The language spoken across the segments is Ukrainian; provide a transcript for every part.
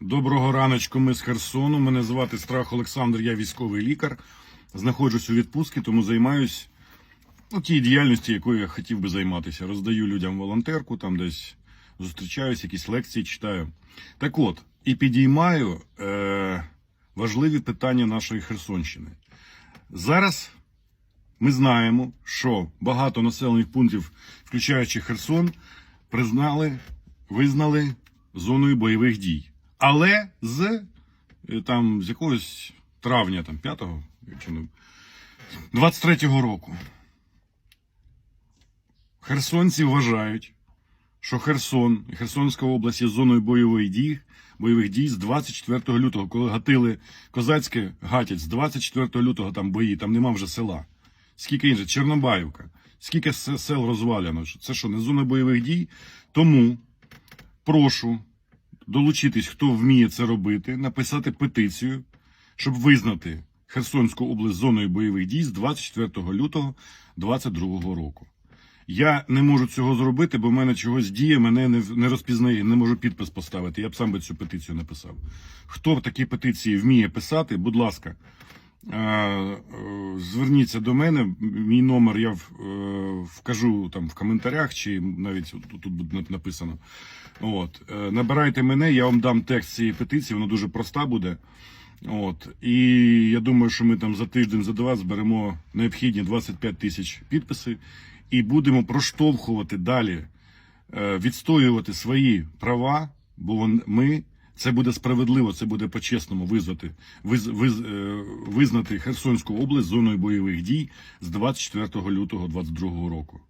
Доброго раночку, ми з Херсону. Мене звати Страх Олександр, я військовий лікар. Знаходжусь у відпустці, тому займаюсь ну, тією діяльністю, якою я хотів би займатися. Роздаю людям волонтерку, там десь зустрічаюсь, якісь лекції читаю. Так от, і підіймаю е, важливі питання нашої Херсонщини. Зараз ми знаємо, що багато населених пунктів, включаючи Херсон, признали, визнали зоною бойових дій. Але з е, там з якогось травня, там 5-го, чи не 23-го року. Херсонці вважають, що Херсон і Херсонська область є зоною бойових дій, бойових дій з 24 лютого, коли гатили козацьке гатять з 24 лютого там бої, там нема вже села. Скільки інше, Чорнобаївка, скільки сел розваляно. Це що, не зона бойових дій? Тому прошу долучитись, хто вміє це робити, написати петицію, щоб визнати Херсонську область зоною бойових дій з 24 лютого 2022 року. Я не можу цього зробити, бо в мене чогось діє, мене не, не розпізнає, не можу підпис поставити. Я б сам би цю петицію написав. Хто такі петиції вміє писати, будь ласка, зверніться до мене. Мій номер я е, вкажу там в коментарях, чи навіть тут, буде написано. От. Е, Набирайте мене, я вам дам текст цієї петиції, вона дуже проста буде. От. І я думаю, що ми там за тиждень, за два зберемо необхідні 25 тисяч підписів і будемо проштовхувати далі, е, відстоювати свої права, бо ми. Це буде справедливо, це буде по-чесному визнати, виз, виз, е, визнати Херсонську область зоною бойових дій з 24 лютого 2022 року.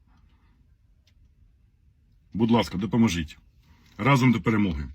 Будь ласка, допоможіть. Разом до перемоги.